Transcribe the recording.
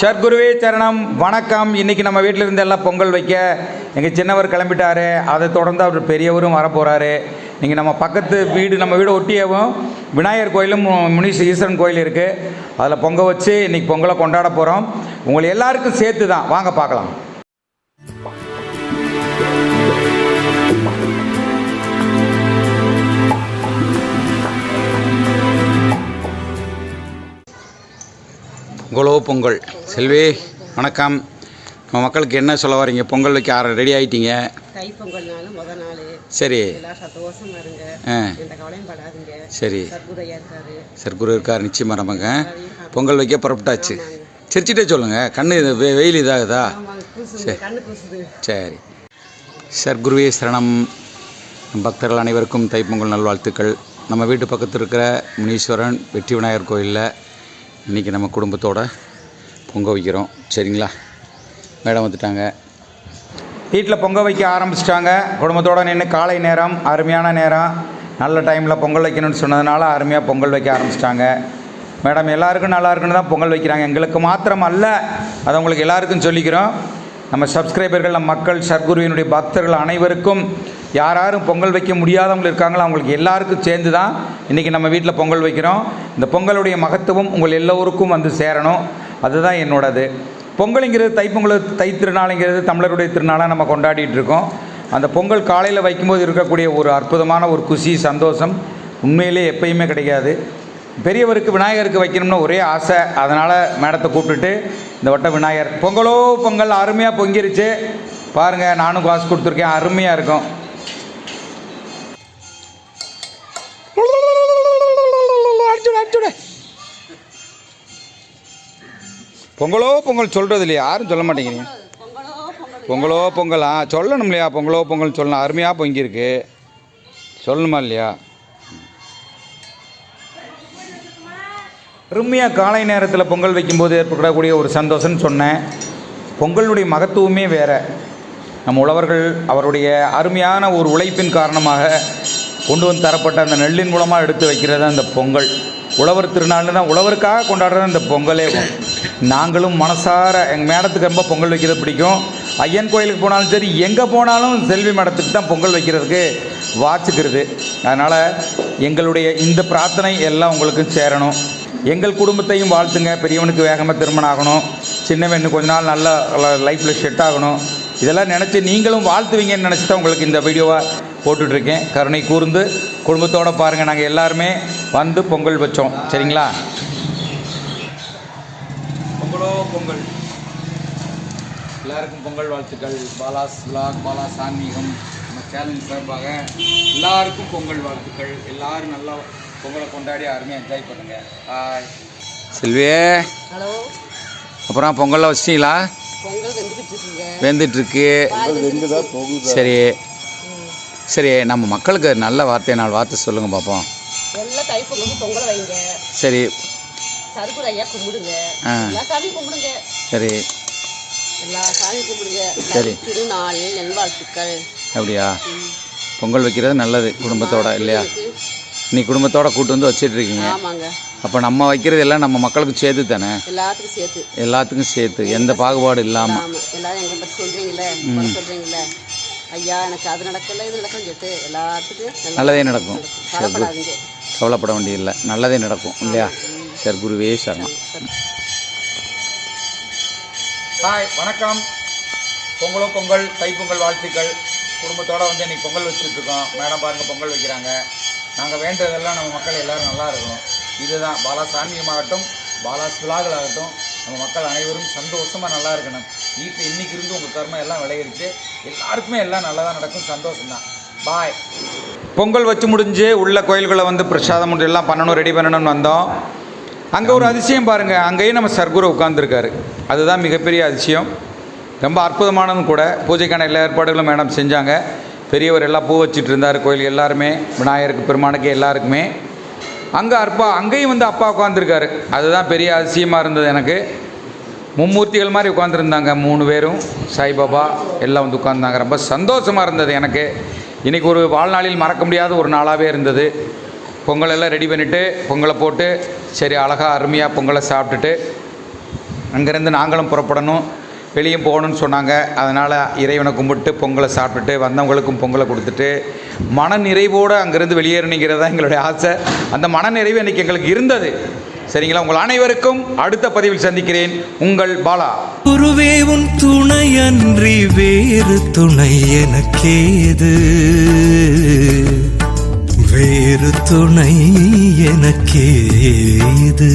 சர்க்குருவே சரணம். வணக்கம். இன்னைக்கு நம்ம வீட்டில் இருந்து எல்லாம் பொங்கல் வைக்க எங்கள் சின்னவர் கிளம்பிட்டாரு. அதை தொடர்ந்து அவர் பெரியவரும் வரப்போகிறாரு நீங்கள் நம்ம பக்கத்து வீடு நம்ம வீடு ஒட்டியவும் விநாயகர் கோயிலும் முனிஷ் ஈஸ்வரன் கோயில் இருக்குது அதில் பொங்கல் வச்சு இன்னைக்கு பொங்கலை கொண்டாட போகிறோம் உங்களை எல்லாருக்கும் சேர்த்து தான். வாங்க பார்க்கலாம். குலோ பொங்கல். செல்வி வணக்கம். நம்ம மக்களுக்கு என்ன சொல்ல வரீங்க? பொங்கல் வைக்க ஆற ரெடி ஆயிட்டீங்க? தை பொங்கல்னால முத நாள். சரி. சந்தோஷமா இருங்க. ஆ. எந்த கவலையும் படாதீங்க. சரி. சர்க்குரு இருக்கார் நிச்சயமாக நமக்கு. பொங்கல் வைக்க புறப்பட்டாச்சு. சிரிச்சிட்டே சொல்லுங்கள் கண்ணு இது வெ- வெயில் இதாகுதா? கூசுது சரி. சர்க்குருவே சரணம். பக்தர்கள் அனைவருக்கும் தைப்பொங்கல் நல்வாழ்த்துக்கள். நம்ம வீட்டு பக்கத்தில் இருக்கிற முனீஸ்வரன் வெற்றி விநாயகர் கோயிலில் இன்றைக்கி நம்ம குடும்பத்தோட பொங்க வைக்கிறோம். சரிங்களா? மேடம் வந்துட்டாங்க. வீட்டில் பொங்க வைக்க ஆரம்பிச்சிட்டாங்க. குடும்பத்தோடு நின்று காலை நேரம் அருமையான நேரம். நல்ல டைமில் பொங்கல் வைக்கணும்னு சொன்னதுனால அருமையாக பொங்கல் வைக்க ஆரம்பிச்சிட்டாங்க. மேடம் எல்லாருக்கும் நல்லா இருக்குன்னு தான் பொங்கல் வைக்கிறாங்க. எங்களுக்கு மாத்திரம் அல்ல. அதை உங்களுக்கு எல்லாருக்கும் சொல்லிக்கிறோம். நம்ம சப்ஸ்கிரைபர்கள் நம்ம மக்கள் சர்க்குருவினுடைய பக்தர்கள் அனைவருக்கும் யார் யாரும் பொங்கல் வைக்க முடியாதவங்க இருக்காங்களோ அவங்களுக்கு எல்லாருக்கும் சேர்ந்து தான் இன்றைக்கி நம்ம வீட்டில் பொங்கல் வைக்கிறோம். இந்த பொங்கலுடைய மகத்துவம் உங்கள் எல்லோருக்கும் வந்து சேரணும். அதுதான் என்னோடது. பொங்கலுங்கிறது தைப்பொங்கல் தை திருநாளுங்கிறது தமிழருடைய திருநாளாக நம்ம கொண்டாடிட்டு இருக்கோம் அந்த பொங்கல் காலையில் வைக்கும்போது இருக்கக்கூடிய ஒரு அற்புதமான ஒரு குஷி சந்தோஷம் உண்மையிலே எப்பயுமே கிடைக்காது. பெரியவருக்கு விநாயகருக்கு வைக்கணும்னு ஒரே ஆசை. அதனால் மேடத்தை கூப்பிட்டுட்டு இந்த வட்டம் விநாயகர் பொங்கலோ பொங்கல் அருமையாக பொங்கிருச்சு. பாருங்கள் நானும் காசு கொடுத்துருக்கேன் அருமையாக இருக்கும். பொங்கலோ பொங்கல் சொல்கிறது இல்லையா? யாரும் சொல்ல மாட்டேங்கிறீங்க. பொங்கலோ பொங்கலா? சொல்லணும் இல்லையா பொங்கலோ பொங்கல் சொல்லணும். அருமையாக பொங்கியிருக்கு சொல்லணுமா இல்லையா? அருமையாக காலை நேரத்தில் பொங்கல் வைக்கும்போது ஏற்படக்கூடிய ஒரு சந்தோஷம்னு சொன்னேன். பொங்கலுடைய மகத்துவமே வேற. நம் உழவர்கள் அவருடைய அருமையான ஒரு உழைப்பின் காரணமாக கொண்டு வந்து தரப்பட்ட அந்த நெல்லின் மூலமாக எடுத்து வைக்கிறது அந்த பொங்கல். உழவர் திருநாள்னு தான் உழவருக்காக கொண்டாடுறது அந்த பொங்கலே. நாங்களும் மனசார எங்கள் மேடத்துக்கு ரொம்ப பொங்கல் வைக்கிறது பிடிக்கும். ஐயன் கோயிலுக்கு போனாலும் சரி எங்கே போனாலும் செல்வி மேடத்துக்கு தான் பொங்கல் வைக்கிறதுக்கு வாச்சுக்கிறது. அதனால் எங்களுடைய இந்த பிரார்த்தனை எல்லாம் உங்களுக்கும் சேரணும். எங்கள் குடும்பத்தையும் வாழ்த்துங்க. பெரியவனுக்கு வேகமாக திருமணம் ஆகணும். சின்னவனுக்கு கொஞ்ச நாள் நல்ல லைஃப்பில் செட் ஆகணும். இதெல்லாம் நினச்சி நீங்களும் வாழ்த்துவீங்கன்னு நினச்சி தான் உங்களுக்கு இந்த வீடியோவை போட்டுட்ருக்கேன். கருணை கூர்ந்து குடும்பத்தோடு பாருங்கள் நாங்கள் எல்லாருமே வந்து பொங்கல் வச்சோம். சரிங்களா? பொங்கலோ பொங்கல். எல்லாருக்கும் பொங்கல் வாழ்த்துக்கள். பாலாஸ் விலாக் பாலாஸ் ஆன்மீகம் நம்ம சேனல் சார்பாக எல்லாருக்கும் பொங்கல் வாழ்த்துக்கள். எல்லாரும் நல்லா பொங்கலை கொண்டாடி அருமையாக என்ஜாய் பண்ணுங்க. ஹாய் செல்வியே. ஹலோ. அப்புறம் பொங்கல்லாம் வச்சிட்டீங்களா? வெந்துட்டுருக்கு சரி. சரி நம்ம மக்களுக்கு நல்ல வார்த்தை நாலு வார்த்தை சொல்லுங்கள் பார்ப்போம் எல்லாம் தை பொங்கலுக்கு பொங்கல் வைங்க. சரி. கும்பிடுங்க. ஆ. எல்லா சாமியும் கும்பிடுங்க. சரி. எல்லா சாமியும் கும்பிடுங்க. சரி. நல்வாழ்த்துக்கள். அப்படியா? பொங்கல் வைக்கிறது நல்லது குடும்பத்தோட இல்லையா? நீ குடும்பத்தோட கூட்டு வந்து வச்சிட்டு இருக்கீங்க ஆமாங்க. அப்போ நம்ம வைக்கிறது எல்லாம் நம்ம மக்களுக்கு சேர்த்து தானே? எல்லாத்துக்கும் சேர்த்து. எல்லாத்துக்கும் சேர்த்து. எந்த பாகுபாடு இல்லாமல் ஆமாம் எல்லாரும் எங்களை பற்றி சொல்கிறீங்களே குறை சொல்கிறீங்களே ஐயா எனக்கு அது நடக்கல இது நடக்கும் சொல்லிட்டு எல்லாத்துக்கும் நல்லா நல்லதே நடக்கும். கவலைப்படாதீங்க. கவலைப்பட வேண்டியதில்லை. நல்லதே நடக்கும் இல்லையா? சரி குருவே சரணம். ஹாய் வணக்கம். பொங்கலோ பொங்கல் தைப்பொங்கல் வாழ்த்துக்கள். குடும்பத்தோட வந்து இன்னைக்கு பொங்கல் வச்சுட்டு இருக்கோம். மேடம் பாருங்க பொங்கல் வைக்கிறாங்க. நாங்கள் வேண்டதெல்லாம் நம்ம மக்கள் எல்லாரும் நல்லா இருக்கணும். இதுதான் பாலாஸ் ஆன்மீகமாகட்டும் பாலாஸ் விழாக்கள் ஆகட்டும் நம்ம மக்கள் அனைவரும் சந்தோஷமாக நல்லா இருக்கணும். வீட்டில் இன்னைக்கு இருந்து உங்கள் கர்மம் எல்லாம் விளையிருச்சு எல்லாருக்குமே எல்லாம் நல்லதாக நடக்கும். சந்தோஷம்தான். பாய் பொங்கல் வச்சு முடிஞ்சு உள்ள கோயில்களை வந்து பிரசாதம் முடிஞ்சு எல்லாம் பண்ணணும் ரெடி பண்ணணும்னு வந்தோம். அங்கே ஒரு அதிசயம் பாருங்கள் அங்கேயும் நம்ம சர்க்குரு உட்காந்துருக்காரு அதுதான் மிகப்பெரிய அதிசயம். ரொம்ப அற்புதமானதும் கூட. பூஜைக்கான எல்லா ஏற்பாடுகளும் மேடம் செஞ்சாங்க. பெரியவர் எல்லாம் பூ வச்சுட்டு இருந்தார். கோயில் எல்லாருமே விநாயகருக்கு பெருமானுக்கு எல்லாருக்குமே. அங்கே அற்பா அங்கேயும் வந்து அப்பா உட்காந்துருக்காரு அதுதான் பெரிய அதிசயமாக இருந்தது எனக்கு. மும்மூர்த்திகள் மாதிரி உட்காந்துருந்தாங்க மூணு பேரும் சாய்பாபா எல்லாம் வந்து உட்காந்துருந்தாங்க ரொம்ப சந்தோஷமாக இருந்தது எனக்கு. இன்றைக்கி ஒரு வாழ்நாளில் மறக்க முடியாத ஒரு நாளாகவே இருந்தது. பொங்கல் எல்லாம் ரெடி பண்ணிவிட்டு பொங்கலை போட்டு சரி அழகாக அருமையாக பொங்கலை சாப்பிட்டுட்டு அங்கேருந்து நாங்களும் புறப்படணும். வெளியே போகணும்னு சொன்னாங்க. அதனால் இறைவனை கும்பிட்டு பொங்கலை சாப்பிட்டுட்டு வந்தவங்களுக்கும் பொங்கலை கொடுத்துட்டு மன நிறைவோடு அங்கேருந்து வெளியேறணுங்கிறது தான் எங்களுடைய ஆசை. அந்த மன நிறைவு இன்றைக்கி எங்களுக்கு இருந்தது. சரிங்களா? உங்கள் அனைவருக்கும் அடுத்த பதிவில் சந்திக்கிறேன். உங்கள் பாலா. குருவே உன் துணையன்றி வேறு துணை எனக்கேது? வேறு துணை எனக்கேது?